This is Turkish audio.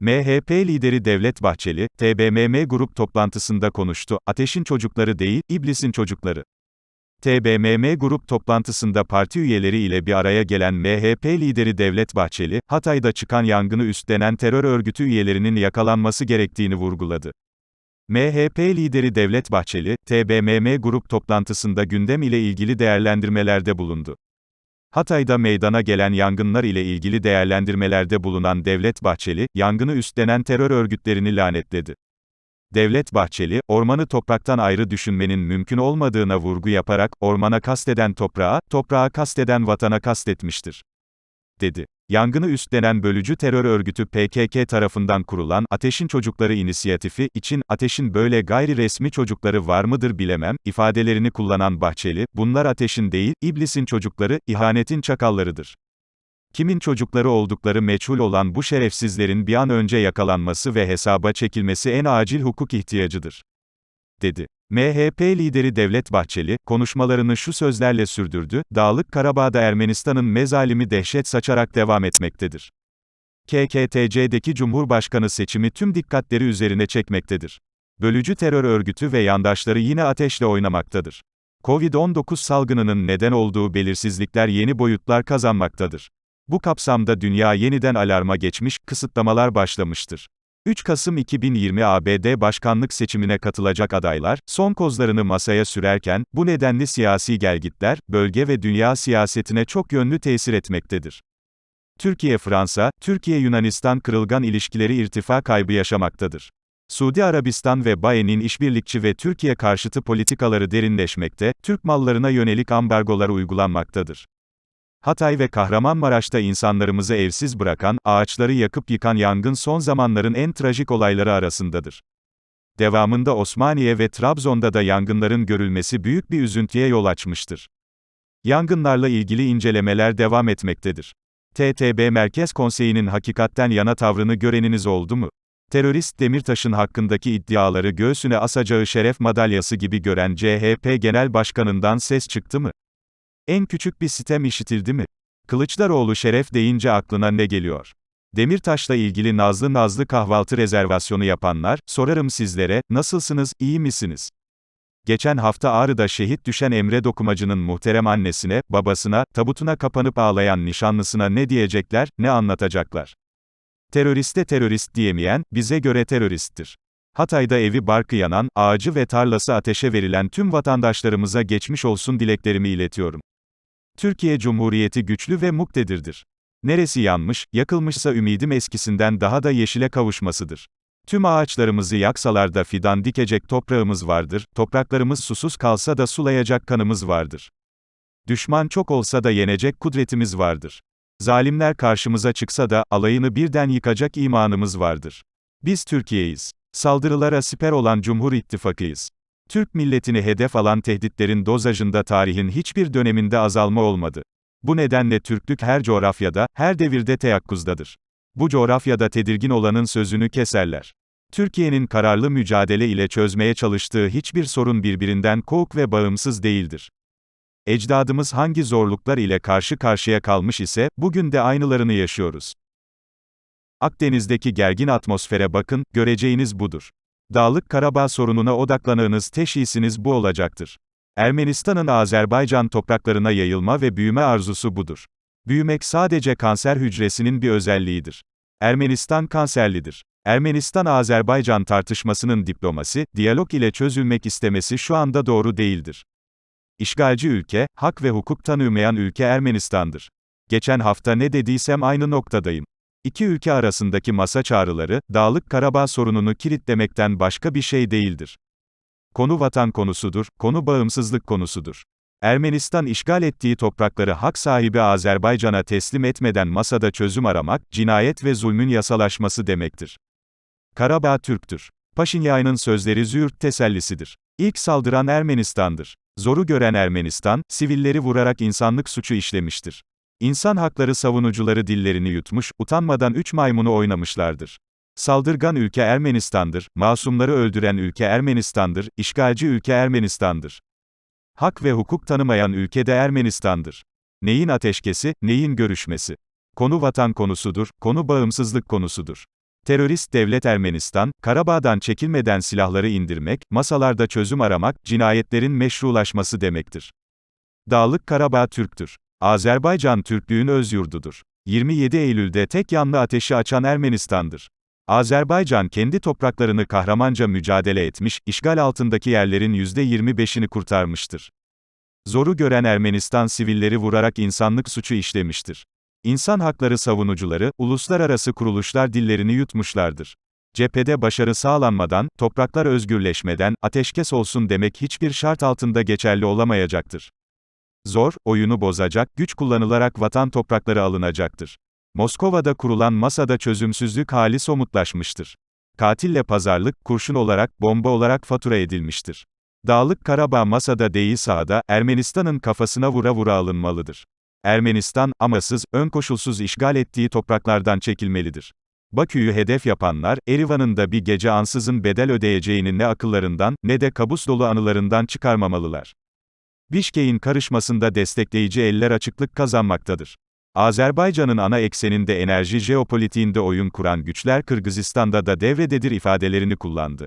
MHP lideri Devlet Bahçeli, TBMM grup toplantısında konuştu. Ateşin çocukları değil, iblisin çocukları. TBMM grup toplantısında parti üyeleri ile bir araya gelen MHP lideri Devlet Bahçeli, Hatay'da çıkan yangını üstlenen terör örgütü üyelerinin yakalanması gerektiğini vurguladı. MHP lideri Devlet Bahçeli, TBMM grup toplantısında gündem ile ilgili değerlendirmelerde bulundu. Hatay'da meydana gelen yangınlar ile ilgili değerlendirmelerde bulunan Devlet Bahçeli, yangını üstlenen terör örgütlerini lanetledi. Devlet Bahçeli, ormanı topraktan ayrı düşünmenin mümkün olmadığına vurgu yaparak, ormana kasteden toprağa, toprağa kasteden vatana kastetmiştir. dedi. Yangını üstlenen bölücü terör örgütü PKK tarafından kurulan Ateşin Çocukları inisiyatifi için Ateşin böyle gayri resmi çocukları var mıdır bilemem ifadelerini kullanan Bahçeli, bunlar Ateşin değil, iblisin çocukları, ihanetin çakallarıdır. Kimin çocukları oldukları meçhul olan bu şerefsizlerin bir an önce yakalanması ve hesaba çekilmesi en acil hukuk ihtiyacıdır. dedi. MHP lideri Devlet Bahçeli, konuşmalarını şu sözlerle sürdürdü, Dağlık Karabağ'da Ermenistan'ın mezalimi dehşet saçarak devam etmektedir. KKTC'deki Cumhurbaşkanı seçimi tüm dikkatleri üzerine çekmektedir. Bölücü terör örgütü ve yandaşları yine ateşle oynamaktadır. Covid-19 salgınının neden olduğu belirsizlikler yeni boyutlar kazanmaktadır. Bu kapsamda dünya yeniden alarma geçmiş, kısıtlamalar başlamıştır. 3 Kasım 2020 ABD başkanlık seçimine katılacak adaylar, son kozlarını masaya sürerken, bu nedenli siyasi gelgitler, bölge ve dünya siyasetine çok yönlü tesir etmektedir. Türkiye-Fransa, Türkiye-Yunanistan kırılgan ilişkileri irtifa kaybı yaşamaktadır. Suudi Arabistan ve Baye'nin işbirlikçi ve Türkiye karşıtı politikaları derinleşmekte, Türk mallarına yönelik ambargolar uygulanmaktadır. Hatay ve Kahramanmaraş'ta insanlarımızı evsiz bırakan, ağaçları yakıp yıkan yangın son zamanların en trajik olayları arasındadır. Devamında Osmaniye ve Trabzon'da da yangınların görülmesi büyük bir üzüntüye yol açmıştır. Yangınlarla ilgili incelemeler devam etmektedir. TTB Merkez Konseyi'nin hakikatten yana tavrını göreniniz oldu mu? Terörist Demirtaş'ın hakkındaki iddiaları göğsüne asacağı şeref madalyası gibi gören CHP Genel Başkanı'ndan ses çıktı mı? En küçük bir sitem işitildi mi? Kılıçdaroğlu şeref deyince aklına ne geliyor? Demirtaş'la ilgili nazlı nazlı kahvaltı rezervasyonu yapanlar, sorarım sizlere, nasılsınız, iyi misiniz? Geçen hafta Ağrı'da şehit düşen Emre Dokumacı'nın muhterem annesine, babasına, tabutuna kapanıp ağlayan nişanlısına ne diyecekler, ne anlatacaklar? Teröriste terörist diyemeyen, bize göre teröristtir. Hatay'da evi barkı yanan, ağacı ve tarlası ateşe verilen tüm vatandaşlarımıza geçmiş olsun dileklerimi iletiyorum. Türkiye Cumhuriyeti güçlü ve muktedirdir. Neresi yanmış, yakılmışsa ümidim eskisinden daha da yeşile kavuşmasıdır. Tüm ağaçlarımızı yaksalar da fidan dikecek toprağımız vardır, topraklarımız susuz kalsa da sulayacak kanımız vardır. Düşman çok olsa da yenecek kudretimiz vardır. Zalimler karşımıza çıksa da, alayını birden yıkacak imanımız vardır. Biz Türkiye'yiz. Saldırılara siper olan Cumhur İttifakıyız. Türk milletini hedef alan tehditlerin dozajında tarihin hiçbir döneminde azalma olmadı. Bu nedenle Türklük her coğrafyada, her devirde teyakkuzdadır. Bu coğrafyada tedirgin olanın sözünü keserler. Türkiye'nin kararlı mücadele ile çözmeye çalıştığı hiçbir sorun birbirinden kovuk ve bağımsız değildir. Ecdadımız hangi zorluklar ile karşı karşıya kalmış ise, bugün de aynılarını yaşıyoruz. Akdeniz'deki gergin atmosfere bakın, göreceğiniz budur. Dağlık Karabağ sorununa odaklanığınız teşhisiniz bu olacaktır. Ermenistan'ın Azerbaycan topraklarına yayılma ve büyüme arzusu budur. Büyümek sadece kanser hücresinin bir özelliğidir. Ermenistan kanserlidir. Ermenistan-Azerbaycan tartışmasının diplomasi, diyalog ile çözülmek istemesi şu anda doğru değildir. İşgalci ülke, hak ve hukuk tanımayan ülke Ermenistan'dır. Geçen hafta ne dediysem aynı noktadayım. İki ülke arasındaki masa çağrıları, Dağlık Karabağ sorununu kilitlemekten başka bir şey değildir. Konu vatan konusudur, konu bağımsızlık konusudur. Ermenistan işgal ettiği toprakları hak sahibi Azerbaycan'a teslim etmeden masada çözüm aramak, cinayet ve zulmün yasalaşması demektir. Karabağ Türktür. Paşinyan'ın sözleri züğürt tesellisidir. İlk saldıran Ermenistan'dır. Zoru gören Ermenistan, sivilleri vurarak insanlık suçu işlemiştir. İnsan hakları savunucuları dillerini yutmuş, utanmadan üç maymunu oynamışlardır. Saldırgan ülke Ermenistan'dır, masumları öldüren ülke Ermenistan'dır, işgalci ülke Ermenistan'dır. Hak ve hukuk tanımayan ülke de Ermenistan'dır. Neyin ateşkesi, neyin görüşmesi? Konu vatan konusudur, konu bağımsızlık konusudur. Terörist devlet Ermenistan, Karabağ'dan çekilmeden silahları indirmek, masalarda çözüm aramak, cinayetlerin meşrulaşması demektir. Dağlık Karabağ Türktür. Azerbaycan Türklüğün özyurdudur. 27 Eylül'de tek yanlı ateşi açan Ermenistan'dır. Azerbaycan kendi topraklarını kahramanca mücadele etmiş, işgal altındaki yerlerin %25'ini kurtarmıştır. Zoru gören Ermenistan sivilleri vurarak insanlık suçu işlemiştir. İnsan hakları savunucuları, uluslararası kuruluşlar dillerini yutmuşlardır. Cephede başarı sağlanmadan, topraklar özgürleşmeden, ateşkes olsun demek hiçbir şart altında geçerli olamayacaktır. Zor, oyunu bozacak, güç kullanılarak vatan toprakları alınacaktır. Moskova'da kurulan masada çözümsüzlük hali somutlaşmıştır. Katille pazarlık, kurşun olarak, bomba olarak fatura edilmiştir. Dağlık Karabağ masada değil sahada, Ermenistan'ın kafasına vura vura alınmalıdır. Ermenistan, amasız, ön koşulsuz işgal ettiği topraklardan çekilmelidir. Bakü'yü hedef yapanlar, Erivan'ın da bir gece ansızın bedel ödeyeceğini ne akıllarından, ne de kabus dolu anılarından çıkarmamalılar. Bişkek'in karışmasında destekleyici eller açıklık kazanmaktadır. Azerbaycan'ın ana ekseninde enerji jeopolitiğinde oyun kuran güçler Kırgızistan'da da devrededir ifadelerini kullandı.